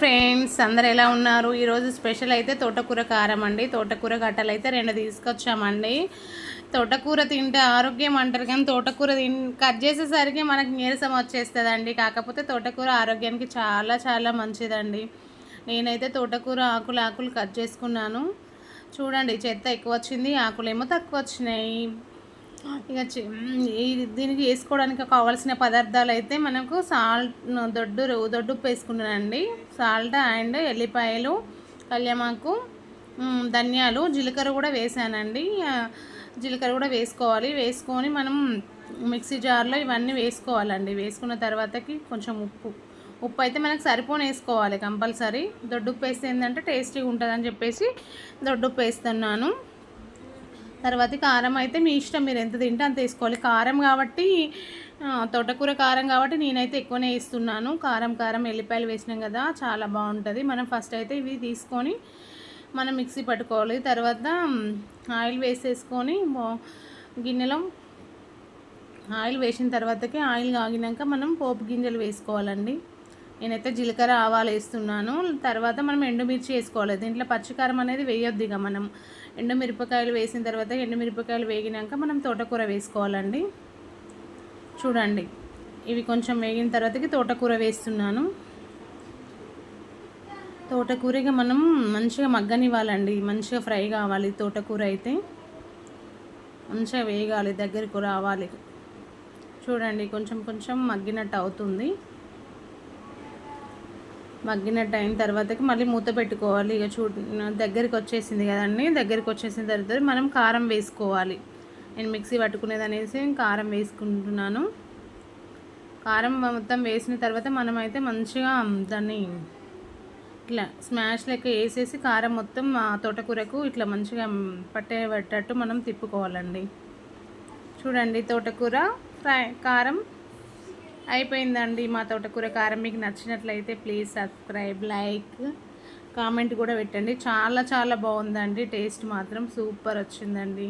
Friends అందరు ఎలా ఉన్నారు? ఈరోజు స్పెషల్ అయితే తోటకూర కారం అండి. తోటకూర గట్టలు అయితే రెండు తీసుకొచ్చామండి. తోటకూర తింటే ఆరోగ్యం అంటారు కానీ తోటకూర తిన్ కట్ చేసేసరికి మనకు నీరసం వచ్చేస్తుందండి. కాకపోతే తోటకూర ఆరోగ్యానికి చాలా చాలా మంచిదండి. నేనైతే తోటకూర ఆకులు ఆకులు కట్ చేసుకున్నాను. చూడండి చెత్త ఎక్కువ వచ్చింది ఆకులేమో తక్కువ వచ్చినాయి. ఇక దీనికి వేసుకోవడానికి కావాల్సిన పదార్థాలు అయితే మనకు సాల్ట్ దొడ్డు దొడ్డు ఉప్పు వేసుకున్నానండి సాల్ట్ అండ్ ఎల్లిపాయలు కళ్యామాకు ధనియాలు జీలకర్ర కూడా వేసానండి. జీలకర్ర కూడా వేసుకోవాలి. వేసుకొని మనం మిక్సీ జార్లో ఇవన్నీ వేసుకోవాలండి. వేసుకున్న తర్వాతకి కొంచెం ఉప్పు. ఉప్పు అయితే మనకు సరిపోని వేసుకోవాలి కంపల్సరీ. దొడ్డు ఉప్పు వేస్తే ఏంటంటే టేస్టీగా ఉంటుందని చెప్పేసి దొడ్డు ఉప్పు వేస్తున్నాను. తర్వాత కారం అయితే మీ ఇష్టం మీరు ఎంత తింటే అంత వేసుకోవాలి. కారం కాబట్టి తోటకూర కారం కాబట్టి నేనైతే ఎక్కువనే వేస్తున్నాను. కారం కారం ఎల్లిపాయలు వేసినాం కదా చాలా బాగుంటుంది. మనం ఫస్ట్ అయితే ఇవి తీసుకొని మనం మిక్సీ పట్టుకోవాలి. తర్వాత ఆయిల్ వేసేసుకొని గిన్నెలో ఆయిల్ వేసిన తర్వాతకి ఆయిల్ కాగినాక మనం పోపు గింజలు వేసుకోవాలండి. నేనైతే జీలకర్ర ఆవాలు వేస్తున్నాను. తర్వాత మనం ఎండుమిర్చి వేసుకోవాలి. దీంట్లో పచ్చికారం అనేది వేయొద్దు ఇక మనం. ఎండుమిరపకాయలు వేసిన తర్వాత ఎండుమిరపకాయలు వేగినాక మనం తోటకూర వేసుకోవాలండి. చూడండి. ఇవి కొంచెం వేగిన తర్వాతకి తోటకూర వేస్తున్నాను. తోటకూరగా మనం మంచిగా మగ్గనివ్వాలండి. మంచిగా ఫ్రై కావాలి తోటకూర అయితే. మంచిగా వేగాలి దగ్గరకు రావాలి. చూడండి కొంచెం కొంచెం మగ్గినట్టు అవుతుంది. మగ్గినట్టు అయిన తర్వాతకి మళ్ళీ మూత పెట్టుకోవాలి. ఇక చూ దగ్గరికి వచ్చేసింది కదండి. దగ్గరికి వచ్చేసిన తర్వాత మనం కారం వేసుకోవాలి. నేను మిక్సీ పట్టుకునేది అనేసి కారం వేసుకుంటున్నాను. కారం మొత్తం వేసిన తర్వాత మనమైతే మంచిగా దాన్ని ఇట్లా స్మాష్ లెక్క వేసేసి కారం మొత్తం ఆ తోటకూరకు ఇట్లా మంచిగా పట్టేటట్టు మనం తిప్పుకోవాలండి. చూడండి తోటకూర ఫ్రై కారం అయిపోయిందండి మా తోటకూర కారం మీకు నచ్చినట్లయితే ప్లీజ్ సబ్స్క్రైబ్ లైక్ కామెంట్ కూడా పెట్టండి. చాలా చాలా బాగుందండి. టేస్ట్ మాత్రం సూపర్ వచ్చిందండి.